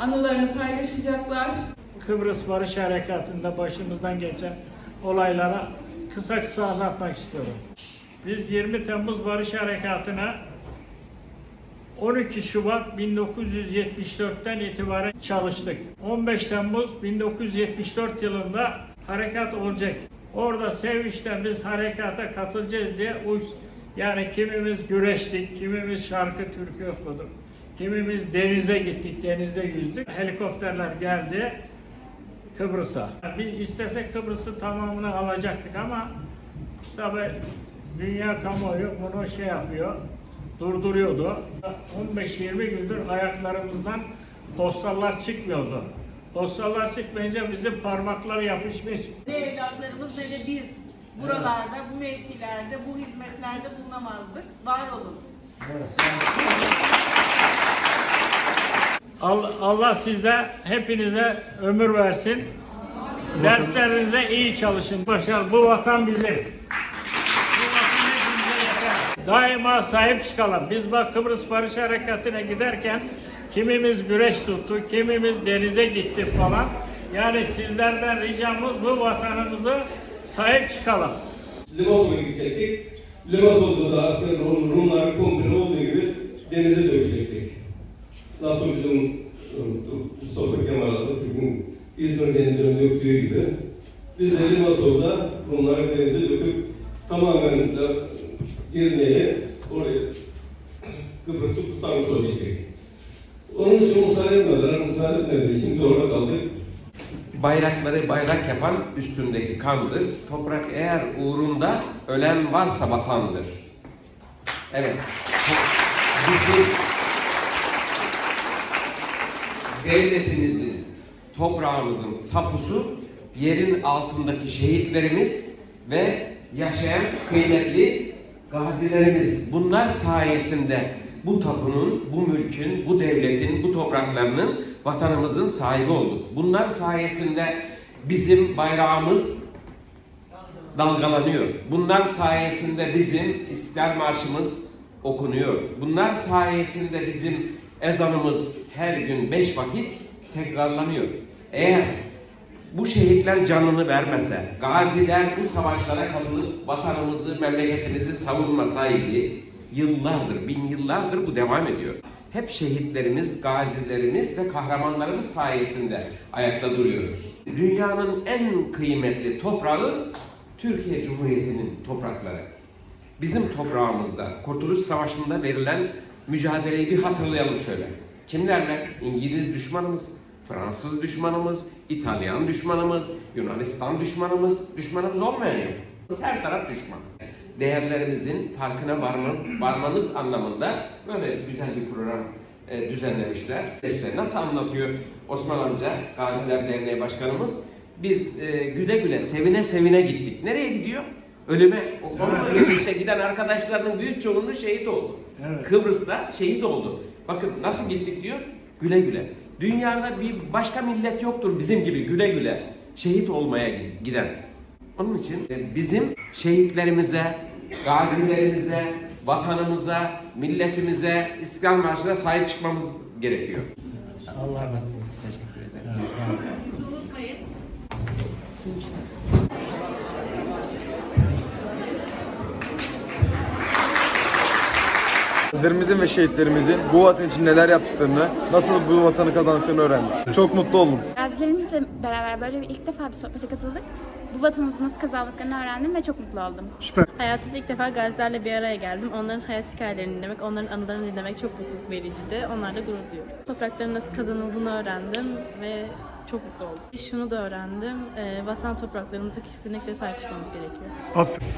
Anılarını paylaşacaklar. Kıbrıs Barış Harekatı'nda başımızdan geçen olaylara kısa kısa anlatmak istiyorum. Biz 20 Temmuz Barış Harekatı'na 12 Şubat 1974'ten itibaren çalıştık. 15 Temmuz 1974 yılında harekat olacak. Orada Sevinç'ten biz harekata katılacağız diye yani kimimiz güreştik, kimimiz şarkı türkü okuduk, kimimiz denize gittik, denizde yüzdük. Helikopterler geldi Kıbrıs'a. Biz istesek Kıbrıs'ı tamamını alacaktık ama tabi dünya kamuoyu bunu şey yapıyor, durduruyordu. 15-20 gündür ayaklarımızdan postallar çıkmıyordu. Postallar çıkmayınca bizim parmaklar yapışmış. Ne evlatlarımız ne de biz buralarda, bu mevkilerde, bu hizmetlerde bulunamazdık. Var olun. Al- Allah size, hepinize ömür versin. Derslerinize iyi çalışın. Başar, bu vatan bizim. Bu vatan hepimize yeter. Daima sahip çıkalım. Biz bak Kıbrıs Barış Harekatı'na giderken kimimiz güreş tuttu, kimimiz denize gitti falan. Yani sizlerden ricamız bu vatanımızı sahip çıkalım. Limassol'a gidecektik. Limassol'da da aslında Rum, Rumlar komple olduğu gibi denize dökecektik. Nasıl bizim Mustafa Kemal Atatürk'ün İzmir denizine döktüğü gibi biz de Limassol'da Rumları denize döküp tamamen girmeyi oraya Kıbrıs'ı kurtarmış olacaktık. Onun için müsaade etmediler, müsaade etmediği için zorla kaldık. Bayrakları bayrak yapan üstündeki kandır. Toprak eğer uğrunda ölen varsa vatandır. Evet. Bizim devletimizin, toprağımızın tapusu yerin altındaki şehitlerimiz ve yaşayan kıymetli gazilerimiz. Bunlar sayesinde bu tapunun, bu mülkün, bu devletin, bu topraklarının vatanımızın sahibi olduk. Bunlar sayesinde bizim bayrağımız dalgalanıyor. Bunlar sayesinde bizim İstiklal Marşımız okunuyor. Bunlar sayesinde bizim ezanımız her gün beş vakit tekrarlanıyor. Eğer bu şehitler canını vermese, gaziler bu savaşlara katılıp vatanımızı, memleketimizi savunmasaydı, yıllardır, bin yıllardır bu devam ediyor. Hep şehitlerimiz, gazilerimiz ve kahramanlarımız sayesinde ayakta duruyoruz. Dünyanın en kıymetli toprağı Türkiye Cumhuriyeti'nin toprakları. Bizim toprağımızda Kurtuluş Savaşı'nda verilen mücadeleyi bir hatırlayalım şöyle. Kimlerle? İngiliz düşmanımız, Fransız düşmanımız, İtalyan düşmanımız, Yunanistan düşmanımız, düşmanımız olmayan. Her taraf düşman. Değerlerimizin farkına varma, varmanız anlamında böyle güzel bir program e, düzenlemişler. İşte nasıl anlatıyor Osman amca, Gaziler Derneği Başkanımız? Biz e, güle güle, sevine sevine gittik. Nereye gidiyor? Ölüme. O onunla birlikte giden arkadaşlarının büyük çoğunluğu şehit oldu. Evet. Kıbrıs'ta şehit oldu. Bakın nasıl gittik diyor? Güle güle. Dünyada bir başka millet yoktur bizim gibi güle güle şehit olmaya gi- giden. Onun için e, bizim şehitlerimize, gazilerimize, vatanımıza, milletimize, İstiklal Marşı'na sahip çıkmamız gerekiyor. Allah razı olsun. Teşekkür ederiz. Bizi unutmayın. Gazilerimizin ve şehitlerimizin bu vatan için neler yaptıklarını, nasıl bu vatanı kazandıklarını öğrendim. Çok mutlu oldum. Gazilerimizle beraber böyle bir ilk defa bir sohbete katıldık. Bu vatanımızı nasıl kazandıklarını öğrendim ve çok mutlu oldum. Süper. Hayatımda ilk defa gazilerle bir araya geldim. Onların hayat hikayelerini dinlemek, onların anılarını dinlemek çok mutluluk vericiydi. Onlarla gurur duyuyorum. Toprakların nasıl kazanıldığını öğrendim ve çok mutlu oldum. Şunu da öğrendim, e, vatan topraklarımıza kesinlikle sahip çıkmamız gerekiyor. Aferin.